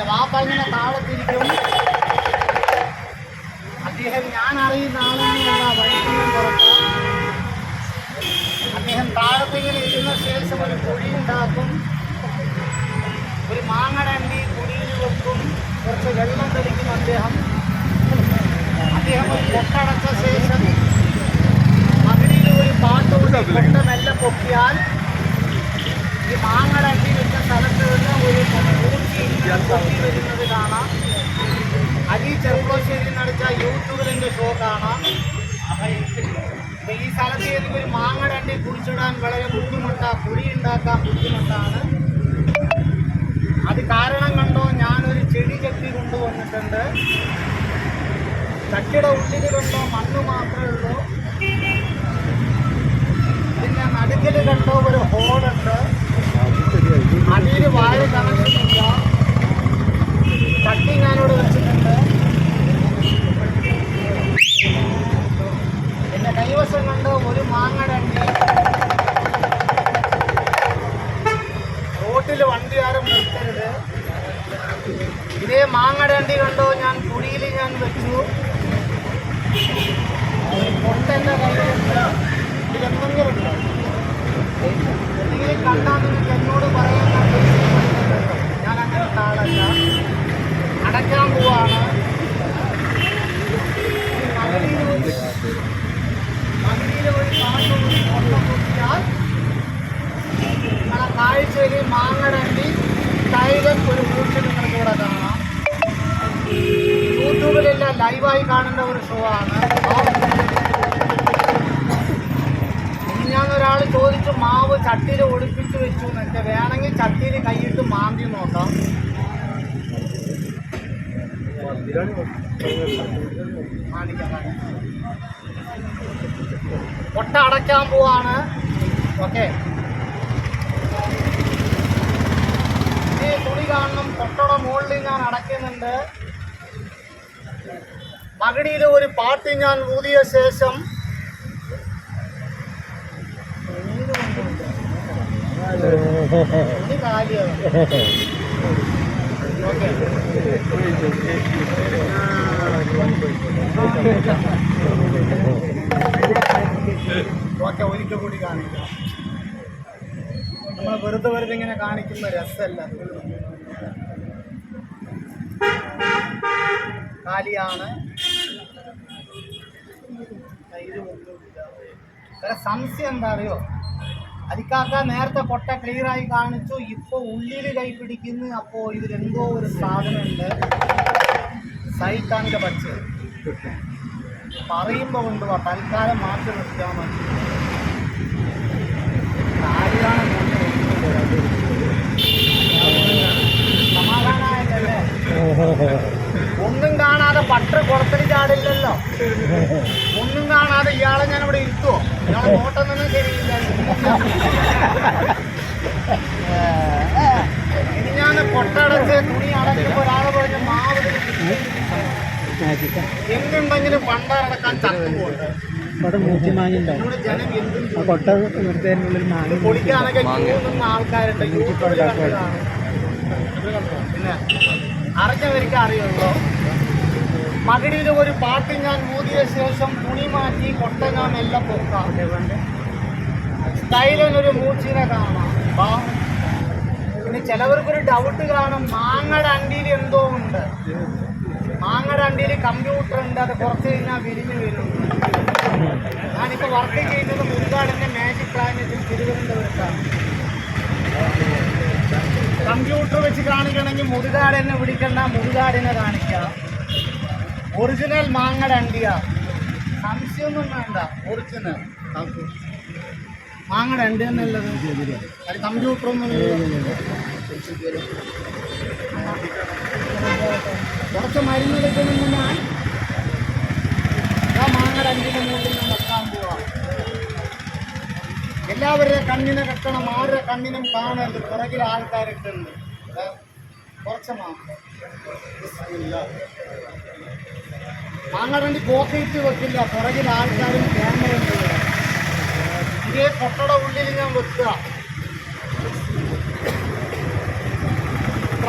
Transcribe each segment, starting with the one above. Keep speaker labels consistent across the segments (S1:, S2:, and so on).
S1: എന്റെ വാപ്പ ഇങ്ങനെ താഴത്തിരിക്കും അദ്ദേഹം ഞാൻ അറിയുന്ന ആളെന്നുള്ള വൈദ്യുതി പുറത്ത് അദ്ദേഹം താഴത്ത് ഇങ്ങനെ ഇരുന്ന ശേഷം ഒരു ഒരു മാങ്ങടണ്ടി കുഴിയിൽ വെക്കും. കുറച്ച് വെള്ളം തെളിക്കും അദ്ദേഹം. അദ്ദേഹം ഒരു പൊട്ടടച്ച ശേഷം ഒരു പാട്ട് കൊണ്ട് മെല്ലെ പൊക്കിയാൽ ഈ മാങ്ങടണ്ടി വെച്ച സ്ഥലത്ത് നിന്ന് ഒരു വരുന്നത് കാണാം അലി ചെറുപ്പശ്ശേരി നടിച്ച യൂട്യൂബിലിന്റെ ഷോ കാണാം. അപ്പൊ ഈ സ്ഥലത്ത് ഏതെങ്കിലും മാങ്ങടണ്ടി കുടിച്ചിടാൻ വളരെ ബുദ്ധിമുട്ടാണ് കുഴി ഉണ്ടാക്കാൻ ബുദ്ധിമുട്ടാണ്. അത് കാരണം കണ്ടോ ഞാനൊരു ചെടി ചെത്തി കൊണ്ടുവന്നിട്ടുണ്ട്. ചട്ടിയുടെ ഉള്ളിൽ കണ്ടോ മണ്ണ് മാത്രമേ ഉള്ളൂ. പിന്നെ നടുക്കിൽ കണ്ടോ ഒരു ഹോളുണ്ട് അടിയിൽ വാഴ കണക്ഷനില്ല ചട്ടി ഞാനിവിടെ വെച്ചിട്ടുണ്ട് ഒരു മാങ്ങടണ്ടി റോട്ടിൽ വണ്ടി ആരും നിർത്തരുത്. ഇതേ മാങ്ങടണ്ടി കണ്ടോ? ഞാൻ കുടിയിൽ ഞാൻ വെച്ചു. പൊട്ടെന്റെ കയ്യിലുണ്ട് ഇതെന്തെങ്കിലും ഉണ്ടോ? എന്തെങ്കിലും കണ്ടാൽ നിങ്ങൾക്ക് എന്നോട് പറയാൻ ഞാൻ ഉദ്ദേശിക്കുന്നുണ്ട്. ഞാൻ അങ്ങനത്തെ ആളല്ല അടയ്ക്കാൻ പോവാണ് മകടിയിൽ ഒരു മകടിയിൽ ഒരു പാട്ട് കൂടി കൊണ്ടു പൊട്ടിയാൽ പോവാണ് കാഴ്ചയിൽ മാങ്ങടണ്ടി ടൈഗർ ഒരു മൂർച്ച നിങ്ങൾക്ക് ഇവിടെ കാണാം യൂട്യൂബിലെല്ലാം ലൈവായി കാണുന്ന ഒരു ഷോ ആണ് ഒരാൾ ചോദിച്ചു മാവ് ചട്ടിയിൽ ഒളിപ്പിച്ച് വെച്ചു എന്നൊക്കെ വേണമെങ്കിൽ ചട്ടിയിൽ കൈയിട്ട് മാന്തി നോക്കാം. കൊട്ട അടയ്ക്കാൻ പോവാണ്. ഓക്കെ. ഈ തുണി കാണണം. കൊട്ടയുടെ മുകളിൽ ഞാൻ അടയ്ക്കുന്നുണ്ട്. മകടിയിൽ ഒരു പാട്ട് ഞാൻ ഊതിയ ശേഷം കാലിയാണ് ഓക്കെ. ഒരിക്കൽ കൂടി കാണിക്കാം. നമ്മൾ വെറുതെ വെറുതെ ഇങ്ങനെ കാണിക്കുന്ന രസമല്ല. കാലിയാണ്. സംശയം എന്താ അറിയോ? അതിക്കാക്ക നേരത്തെ കൊട്ട ക്ലിയറായി കാണിച്ചു. ഇപ്പൊ ഉള്ളിൽ കൈ പിടിക്കുന്നു. അപ്പോ ഇതിലെന്തോ ഒരു സാധനമുണ്ട്. സൈത്താന്റെ പച്ച. പറയുമ്പോ കൊണ്ടുപോവാ തൽക്കാലം മാറ്റി നിർത്തിയാൽ മതി. കാര്യമാണ് സമാധാനമായിട്ടല്ലേ കാണാതെ പട്ട കുളത്തിൽ ചാടില്ലല്ലോ. ഒന്നും കാണാതെ ഇയാളെ ഞാൻ ഇവിടെ ഇരുത്തുവോ? ഇയാളെ നോട്ടം തന്നെ ശരിയില്ല. ഇനി ഞാൻ പൊട്ടടച്ച് തുണി അടച്ചപ്പോ ഒരാളെ പറഞ്ഞ മാവ് എന്തുണ്ടെങ്കിലും പണ്ടടക്കാൻ ചത്തുപോയി
S2: ഇവിടെ മൂച്ചി
S1: ജനം എന്തും
S2: ആ കൊട്ട നിർത്തതിനുള്ളിൽ മാങ്ങ
S1: ആൾക്കാരുണ്ട്. പിന്നെ അറിഞ്ഞവർക്ക് അറിയുള്ളൂ മകടിയിൽ ഒരു പാട്ട് ഞാൻ ഊതിയ ശേഷം തുണി മാറ്റി കൊട്ട ഞാൻ എല്ലാം ഒരു മൂച്ചിനെ കാണാം. പിന്നെ ചിലവർക്കൊരു ഡൗട്ട് കാണും. മാങ്ങയുടെ അണ്ടിയിൽ എന്തോ ഉണ്ട്. മാങ്ങയുടെ അണ്ടിയിൽ കമ്പ്യൂട്ടർ ഉണ്ട്. അത് കുറച്ച് കഴിഞ്ഞാൽ വിരിഞ്ഞു വരും. ഞാനിപ്പോൾ വർക്ക് ചെയ്യുന്നത് മുരുകാടിന്റെ മാജിക് പ്ലാനറ്റിൽ തിരുവനന്തപുരത്താണ്. കമ്പ്യൂട്ടർ വെച്ച് കാണിക്കണമെങ്കിൽ മുരുകാടിനെ വിളിക്കണ്ട. മുരുകാടിനെ കാണിക്കാം. ഒറിജിനൽ മാങ്ങയുടെ അണ്ടിയാ. സംശയമൊന്നും വേണ്ട ഒറിജിനൽ മാങ്ങയുടെ അണ്ടി തന്നെയല്ലത് അത് കമ്പ്യൂട്ടറൊന്നും കുറച്ച് മരുന്നെടുക്കണമെന്ന് ഞാൻ ആ മാങ്ങയുടെ അണ്ടിന്റെ മുകളിൽ ഞാൻ വെക്കാൻ പോവാം. എല്ലാവരുടെ കണ്ണിനെ കെട്ടണം ആരുടെ കണ്ണിനും കാണരുത്. പുറകിൽ ആൾക്കാരൊക്കെ ഉണ്ട് കുറച്ച് മാത്രം വണ്ടി പോക്കറ്റ് വെക്കില്ല. പുറകിൽ ആൾക്കാരും ക്യാമറ ഇതേ കൊട്ടട ഉള്ളിൽ ഞാൻ വെക്കുക.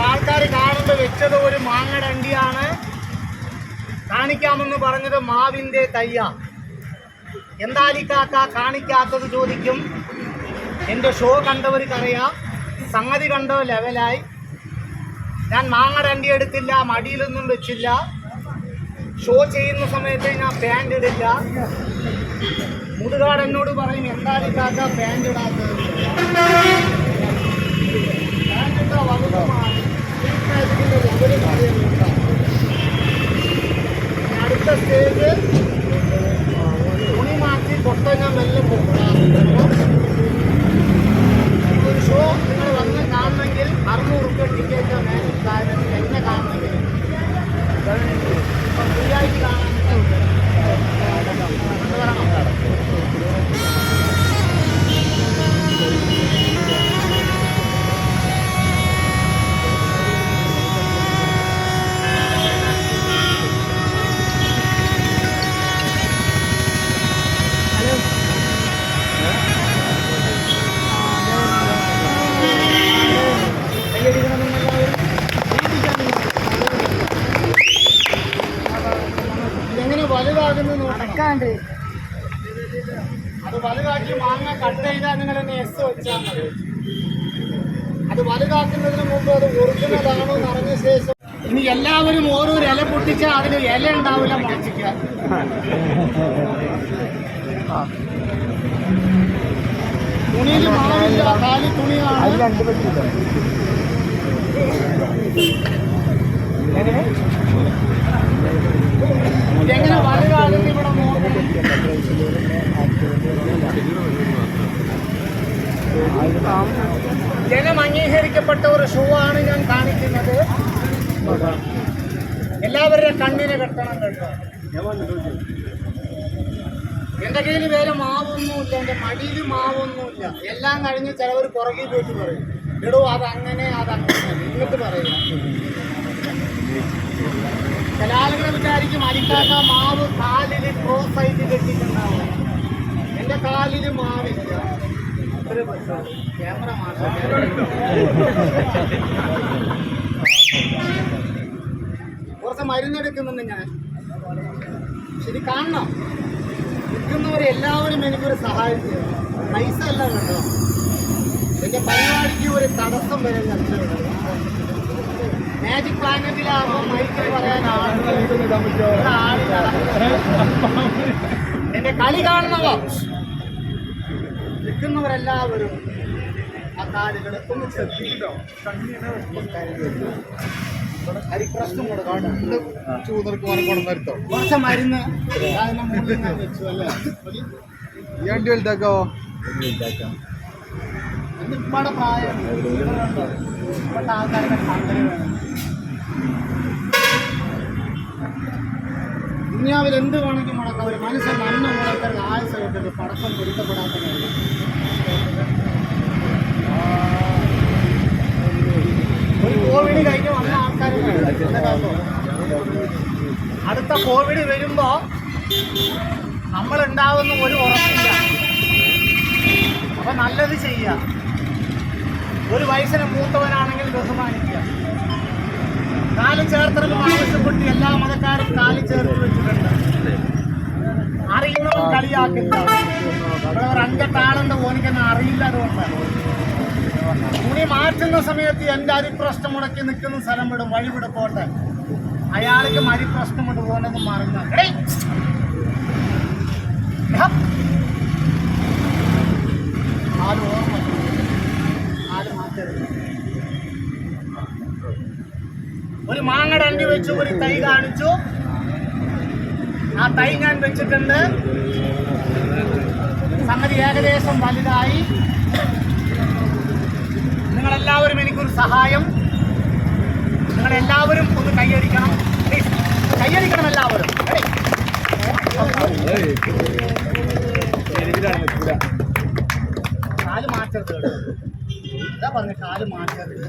S1: ആൾക്കാർ കാണുമ്പോൾ വെച്ചത് ഒരു മാങ്ങയുടെ അണ്ടിയാണ് കാണിക്കാമെന്ന് പറഞ്ഞത് മാവിന്റെ തയ്യ. എന്താലിക്കാക്ക കാണിക്കാത്തത് ചോദിക്കും. എന്റെ ഷോ കണ്ടവർക്കറിയാം. സംഗതി കണ്ടോ ലെവലായി. ഞാൻ മാങ്ങയുടെ അണ്ടി എടുത്തില്ല മടിയിലൊന്നും വെച്ചില്ല. ഷോ ചെയ്യുന്ന സമയത്ത് ഞാൻ പാന്റ് ഇടില്ല. മുതുകാട് എന്നോട് പറയും കാക്ക പാന്റ് ഇടാത്തത്? പാന്റ് ഇട്ട വകുപ്പ് നോക്കണം അത് വലുതാക്കി മാങ്ങ കട്ട് ചെയ്താൽ നിങ്ങൾ എന്നെ എസ് വെച്ചാൽ മതി. അത് വലുതാക്കുന്നതിന് മുമ്പ് അത് ഒറിജിനൽ ആണോ എന്ന് അറിഞ്ഞ ശേഷം ഇനി എല്ലാവരും ഓരോ ഇല പൊട്ടിച്ചാൽ അതിന് ഇല ഉണ്ടാവില്ല മുളച്ചിക്കാൻ തുണിയിൽ മാവില്ല കാലി തുണിയാണ്. ഇതെങ്ങനെ വലുതാകുന്നു ഇവിടെ നോക്കണം ജനം അംഗീകരിക്കപ്പെട്ട ഒരു ഷൂ ആണ് ഞാൻ കാണിക്കുന്നത്. എല്ലാവരുടെ കണ്ണിനെ കെട്ടണം കേട്ടോ. എന്റെ കയ്യിൽ വേറെ മാവൊന്നുമില്ല എന്റെ മടിയിൽ മാവൊന്നുമില്ല. എല്ലാം കഴിഞ്ഞ് ചിലവർ പുറകിൽ പോയിട്ട് പറയും എടോ അതങ്ങനെ അതങ്ങനെ എന്നിട്ട് പറയില്ല ചില ആളുകൾ വിചാരിക്കും അരിക്കാത്ത മാവ് കാലിൽ ക്രോസ് ആയിട്ട് കെട്ടിയിട്ടുണ്ടാവും എന്റെ കാലിൽ മാവില്ല. ക്യാമറ മാറ്റാം കുറച്ച് മരുന്നെടുക്കുന്നുണ്ട് ഞാൻ. ശരി കാണണം. നിൽക്കുന്നവരെ എല്ലാവരും എനിക്കൊരു സഹായം ചെയ്യണം. പൈസ എല്ലാം കണ്ടോ എന്റെ പരിപാടിക്ക് ഒരു തടസ്സം വരെ മാജിക് പ്ലാനറ്റിലാകുമ്പോൾ മൈക്കിൽ പറയാൻ ആളുകൾ. എന്റെ കളി കാണുന്നവർ നിൽക്കുന്നവരെല്ലാവരും ആ കാലുകൾ ഒന്ന് ശ്രദ്ധിക്കട്ടോ
S3: കൊണ്ടുവരുത്തോ
S1: കുറച്ച് മരുന്ന് വെച്ചു അല്ലേ?
S3: വണ്ടി വലുതാക്കോ
S1: പ്രായം. ആൾക്കാരുടെ വേണം ദുനിയാവിൽ എന്ത് വേണമെങ്കിൽ മുടക്കാം. ഒരു മനുഷ്യൻ മണ്ണ് മുടക്കരുത് ആയുസ് കിട്ടരുത്. പടക്കം പൊരുത്തപ്പെടാത്ത കാര്യം ഒരു കോവിഡ് കഴിഞ്ഞ് വന്ന ആൾക്കാർ അടുത്ത കോവിഡ് വരുമ്പോ നമ്മൾ ഉണ്ടാവുന്ന ഒരു ഉറപ്പില്ല. അപ്പൊ നല്ലത് ചെയ്യുക ഒരു വയസ്സിന് മൂത്തവനാണെങ്കിൽ ബഹുമാനിക്കുക. കാൽ ചേർത്തലും ആവശ്യപ്പെട്ട് എല്ലാ മതക്കാരും കാൽ ചേർത്ത് വെച്ചിട്ടുണ്ട്. അറിയുന്നവൻ കളിയാക്കില്ല അവിടെ ഒരു അഞ്ചെട്ടാളുണ്ട് ഓനിക്കെന്നെ അറിയില്ല അതുകൊണ്ടാണ് തുണി മാറ്റുന്ന സമയത്ത് എന്റെ അരിപ്രശ്നം മുടക്കി നിൽക്കുന്ന സ്ഥലം വിടും വഴി വിടും പോട്ടെ. അയാൾക്ക് മരിപ്രശ്നം കൊണ്ട് പോകുന്നത് മറന്ന ആരും ഓർമ്മ. ആരും മാറ്റരുത്. ഒരു മാങ്ങയുടെ അണ്ടി വെച്ചു ഒരു തൈ കാണിച്ചു. ആ തൈ ഞാൻ വെച്ചിട്ടുണ്ട്. സംഗതി ഏകദേശം വലുതായി. നിങ്ങളെല്ലാവരും എനിക്കൊരു സഹായം. നിങ്ങളെല്ലാവരും ഒന്ന് കൈയടിക്കണം. കൈയടിക്കണം എല്ലാവരും. നാല് കാൽ മാറ്റരുത് ഇതാ പറഞ്ഞ? കാൽ മാറ്റരുത്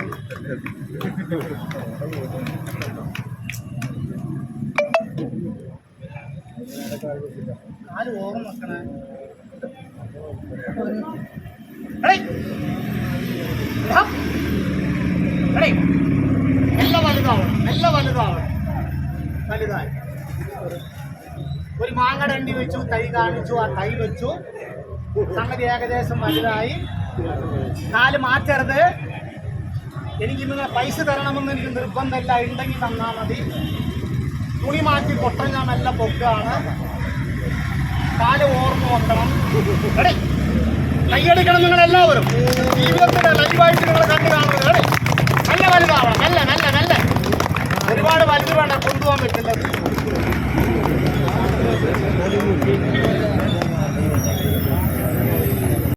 S1: കാൽ ഓർമ്മ വെക്കണേ. ഇതാ. വലുതാവണം. നല്ല വലുതാവണം. വലുതായി. ഒരു മാങ്ങടണ്ടി വെച്ചു തൈ കാണിച്ചു ആ തൈ വെച്ചു. സംഗതി ഏകദേശം വലുതായി. കാൽ മാറ്റരുത്. എനിക്ക് നിങ്ങൾ പൈസ തരണമെന്ന് എനിക്ക് നിർബന്ധമില്ല. ഉണ്ടെങ്കിൽ തന്നാൽ മതി. തുണി മാറ്റി പൊട്ടം ഞാൻ നല്ല പൊക്കാണ്. കാൽ ഓർമ്മ വെക്കണം കൈയടിക്കണം നിങ്ങൾ എല്ലാവരും ജീവിതത്തിന്റെ ലൈവായിട്ട് നിങ്ങൾ കണ്ടു കാണുന്നത്. നല്ല വലുതാവണം. നല്ല നല്ല നല്ല. ഒരുപാട് വലുത് വേണ്ട കൊണ്ടുപോകാൻ പറ്റില്ല.